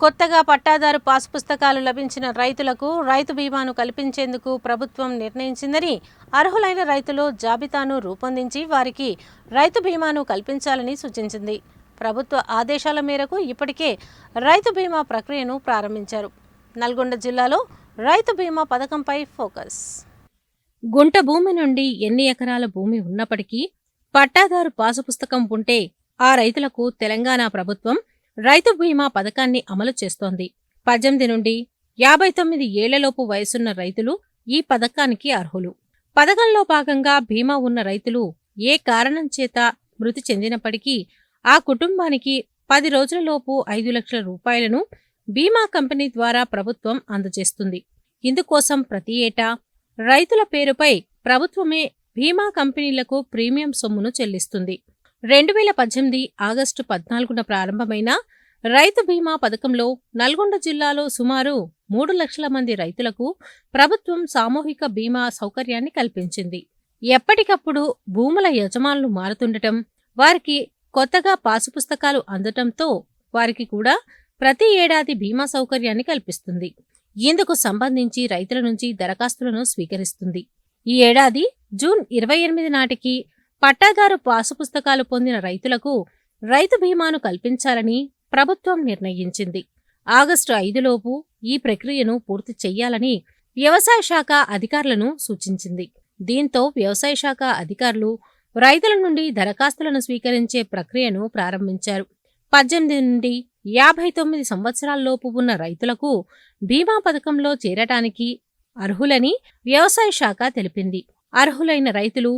కొత్తగా పట్టాదారు పాస్ పుస్తకాలు లభించిన రైతులకు రైతు బీమాను కల్పించేందుకు ప్రభుత్వం నిర్ణయించిందని అర్హులైన రైతులు జాబితాను రూపొందించి వారికి రైతు బీమాను కల్పించాలని సూచించింది. ప్రభుత్వ ఆదేశాల మేరకు ఇప్పటికే రైతు బీమా ప్రక్రియను ప్రారంభించారు. నల్గొండ జిల్లాలో రైతు బీమా పథకంపై ఫోకస్. గుంట భూమి నుండి ఎన్ని ఎకరాల భూమి ఉన్నప్పటికీ పట్టాదారు పాసు పుస్తకం ఉంటే ఆ రైతులకు తెలంగాణ ప్రభుత్వం రైతు బీమా పథకాన్ని అమలు చేస్తోంది. పద్దెనిమిది నుండి యాభై తొమ్మిది ఏళ్ళలోపు వయసున్న రైతులు ఈ పథకానికి అర్హులు. పథకంలో భాగంగా బీమా ఉన్న రైతులు ఏ కారణం చేత మృతి చెందినప్పటికీ ఆ కుటుంబానికి పది రోజులలోపు ఐదు లక్షల రూపాయలను బీమా కంపెనీ ద్వారా ప్రభుత్వం అందజేస్తుంది. ఇందుకోసం ప్రతి ఏటా రైతుల పేరుపై ప్రభుత్వమే బీమా కంపెనీలకు ప్రీమియం సొమ్మును చెల్లిస్తుంది. రెండు వేల పద్దెనిమిది ఆగస్టు పద్నాలుగున ప్రారంభమైన రైతు బీమా పథకంలో నల్గొండ జిల్లాలో సుమారు మూడు లక్షల మంది రైతులకు ప్రభుత్వం సామూహిక బీమా సౌకర్యాన్ని కల్పించింది. ఎప్పటికప్పుడు భూముల యజమానులు మారుతుండటం వారికి కొత్తగా పాసు పుస్తకాలు అందటంతో వారికి కూడా ప్రతి ఏడాది బీమా సౌకర్యాన్ని కల్పిస్తుంది. ఇందుకు సంబంధించి రైతుల నుంచి దరఖాస్తులను స్వీకరిస్తుంది. ఈ ఏడాది జూన్ ఇరవై ఎనిమిది నాటికి పట్టాదారు పాసు పుస్తకాలు పొందిన రైతులకు రైతు బీమాను కల్పించాలని ప్రభుత్వం నిర్ణయించింది. ఆగస్టు ఐదులోపు ఈ ప్రక్రియను పూర్తి చెయ్యాలని వ్యవసాయ శాఖ అధికారులను సూచించింది. దీంతో వ్యవసాయ శాఖ అధికారులు రైతుల నుండి దరఖాస్తులను స్వీకరించే ప్రక్రియను ప్రారంభించారు. పద్దెనిమిది నుండి యాభై తొమ్మిది సంవత్సరాల్లోపు ఉన్న రైతులకు బీమా పథకంలో చేరటానికి అర్హులని వ్యవసాయ శాఖ తెలిపింది. అర్హులైన రైతులు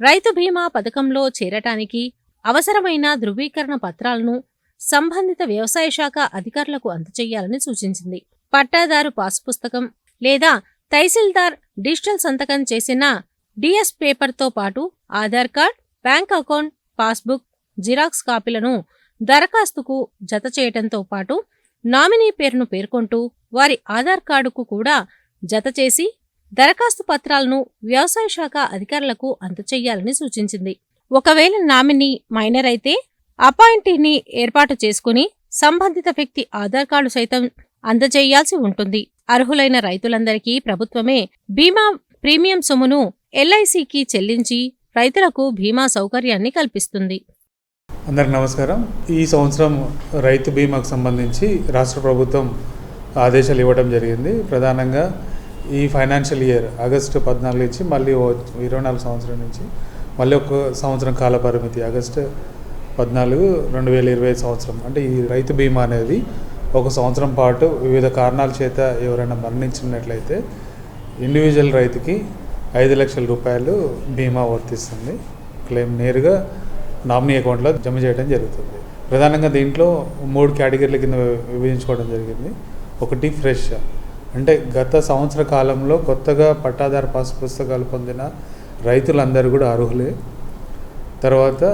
రైతు బీమా పథకంలో చేరటానికి అవసరమైన ధృవీకరణ పత్రాలను సంబంధిత వ్యవసాయ శాఖ అధికారులకు అందజేయాలని సూచించింది. పట్టాదారు పాస్ పుస్తకం లేదా తహసీల్దార్ డిజిటల్ సంతకం చేసిన డిఎస్ పేపర్తో పాటు Aadhaar card bank account passbook xerox కాపీలను దరఖాస్తుకు జత చేయటంతో పాటు నామినీ పేరును పేర్కొంటూ వారి ఆధార్ కార్డుకు కూడా జత చేసి దరఖాస్తు పత్రాలను వ్యవసాయ శాఖ అధికారులకు అందచేయాలని సూచించింది. ఒకవేళ నామినీ మైనర్ అయితే అపాయింటీని ఏర్పాటు చేసుకుని సంబంధిత వ్యక్తి ఆధార్ కార్డు సైతం అందజేయాల్సి ఉంటుంది. అర్హులైన రైతులందరికీ ప్రభుత్వమే బీమా ప్రీమియం సొమ్మును ఎల్ఐసికి చెల్లించి రైతులకు బీమా సౌకర్యాన్ని కల్పిస్తుంది. అందరికి నమస్కారం. ఈ సంవత్సరం రైతు బీమాకు సంబంధించి రాష్ట్ర ప్రభుత్వం ఆదేశాలు ఇవ్వడం జరిగింది. ప్రధానంగా ఈ ఫైనాన్షియల్ ఇయర్ ఆగస్టు పద్నాలుగు నుంచి మళ్ళీ ఇరవై నాలుగు సంవత్సరం నుంచి మళ్ళీ ఒక సంవత్సరం కాల పరిమితి ఆగస్టు పద్నాలుగు రెండు వేల ఇరవై సంవత్సరం. అంటే ఈ రైతు బీమా అనేది ఒక సంవత్సరం పాటు వివిధ కారణాల చేత ఎవరైనా మరణించినట్లయితే ఇండివిజువల్ రైతుకి ఐదు లక్షల రూపాయలు బీమా వర్తిస్తుంది. క్లెయిమ్ నేరుగా నామినీ అకౌంట్లో జమ చేయడం జరుగుతుంది. ప్రధానంగా దీంట్లో మూడు కేటగిరీల కింద విభజించుకోవడం జరిగింది. ఒకటి ఫ్రెష్. అంటే గత సంవత్సర కాలంలో కొత్తగా పట్టాదారు పాస్ పుస్తకాలు పొందిన రైతులందరూ కూడా అర్హులే. తర్వాత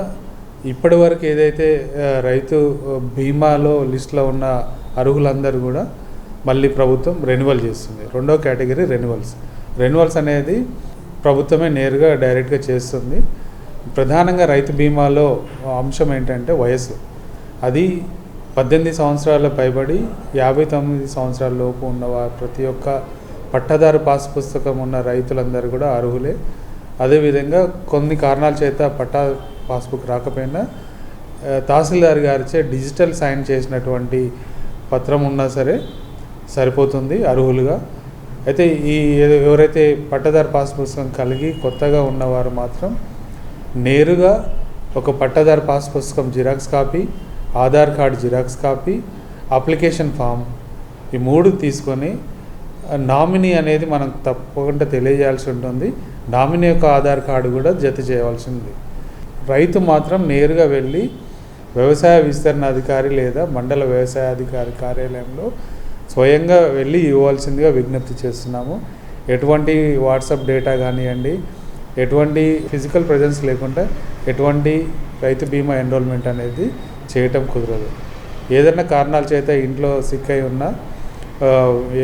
ఇప్పటి వరకు ఏదైతే రైతు బీమాలో లిస్ట్లో ఉన్న అర్హులందరూ కూడా మళ్ళీ ప్రభుత్వం రెన్యువల్ చేస్తుంది. రెండో కేటగిరీ రెన్యువల్స్. రెన్యువల్స్ అనేది ప్రభుత్వమే నేరుగా డైరెక్ట్గా చేస్తుంది. ప్రధానంగా రైతు బీమాలో అంశం ఏంటంటే వయసు అది పద్దెనిమిది సంవత్సరాల పైబడి యాభై తొమ్మిది సంవత్సరాల లోపు ఉన్న ప్రతి ఒక్క పట్టదారు పాస్ పుస్తకం ఉన్న రైతులందరూ కూడా అర్హులే. అదేవిధంగా కొన్ని కారణాల చేత పట్టా పాస్బుక్ రాకపోయినా తహసీల్దార్ గారిచే డిజిటల్ సైన్ చేసినటువంటి పత్రం ఉన్నా సరే సరిపోతుంది అర్హులుగా. అయితే ఈ ఎవరైతే పట్టదారు పాస్ పుస్తకం కలిగి కొత్తగా ఉన్నవారు మాత్రం నేరుగా ఒక పట్టదారు పాస్ పుస్తకం xerox copy Aadhaar card xerox copy application form ఈ మూడు తీసుకొని నామినీ అనేది మనం తప్పకుండా తెలియజేయాల్సి ఉంటుంది. నామినీ యొక్క ఆధార్ కార్డు కూడా జత చేయవలసింది రైతు మాత్రం నేరుగా వెళ్ళి వ్యవసాయ విస్తరణ అధికారి లేదా మండల వ్యవసాయ అధికారి కార్యాలయంలో స్వయంగా వెళ్ళి ఇవ్వాల్సిందిగా విజ్ఞప్తి చేస్తున్నాము. ఎటువంటి వాట్సాప్ డేటా కానివ్వండి ఎటువంటి ఫిజికల్ ప్రజెన్స్ లేకుండా ఎటువంటి రైతు బీమా ఎన్రోల్మెంట్ అనేది చేయటం కుదరదు. ఏదైనా కారణాల చేత ఇంట్లో సిక్ అయి ఉన్నా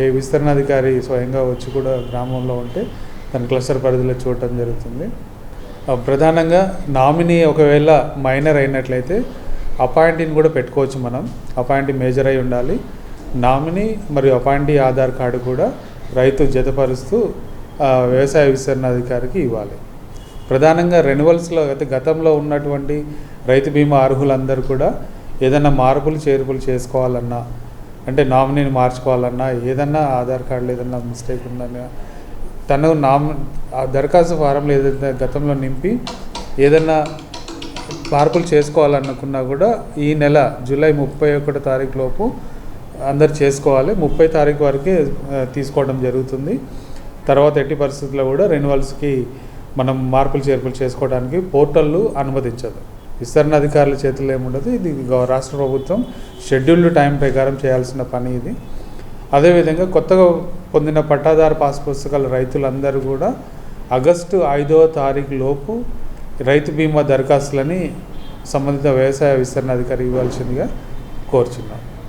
ఏ విస్తరణాధికారి స్వయంగా వచ్చి కూడా గ్రామంలో ఉంటే తన క్లస్టర్ పరిధిలో చూడటం జరుగుతుంది. ప్రధానంగా నామినీ ఒకవేళ మైనర్ అయినట్లయితే అపాయింటీని కూడా పెట్టుకోవచ్చు మనం. అపాయింటీ మేజర్ అయి ఉండాలి. నామినీ మరియు అపాయింటీ ఆధార్ కార్డు కూడా రైతు జతపరుస్తూ వ్యవసాయ విస్తరణ అధికారికి ఇవ్వాలి. ప్రధానంగా రెన్యువల్స్లో అయితే గతంలో ఉన్నటువంటి రైతు బీమా అర్హులందరూ కూడా ఏదైనా మార్పులు చేర్పులు చేసుకోవాలన్నా అంటే నామినీని మార్చుకోవాలన్నా ఏదన్నా ఆధార్ కార్డులో ఏదన్నా మిస్టేక్ ఉందన్నా తను నామ ఆ దరఖాస్తు ఫారంలో ఏదైతే గతంలో నింపి ఏదన్నా మార్పులు చేసుకోవాలనుకున్నా కూడా ఈ నెల జూలై ముప్పై ఒకటో తారీఖు లోపు అందరు చేసుకోవాలి. ముప్పై తారీఖు వరకే తీసుకోవడం జరుగుతుంది. తర్వాత ఎట్టి పరిస్థితుల్లో కూడా రెన్యువల్స్కి మనం మార్పులు చేర్పులు చేసుకోవడానికి పోర్టళ్ళు అనుమతించదు. విస్తరణ అధికారుల చేతుల్లో ఏముండదు. ఇది రాష్ట్ర ప్రభుత్వం షెడ్యూల్డ్ టైం ప్రకారం చేయాల్సిన పని ఇది. అదేవిధంగా కొత్తగా పొందిన పట్టాదారు పాస్ పుస్తకాల రైతులందరూ కూడా ఆగస్టు ఐదవ తారీఖు లోపు రైతు బీమా దరఖాస్తులని సంబంధిత వ్యవసాయ విస్తరణ అధికారి ఇవ్వాల్సిందిగా కోరుచున్నాం.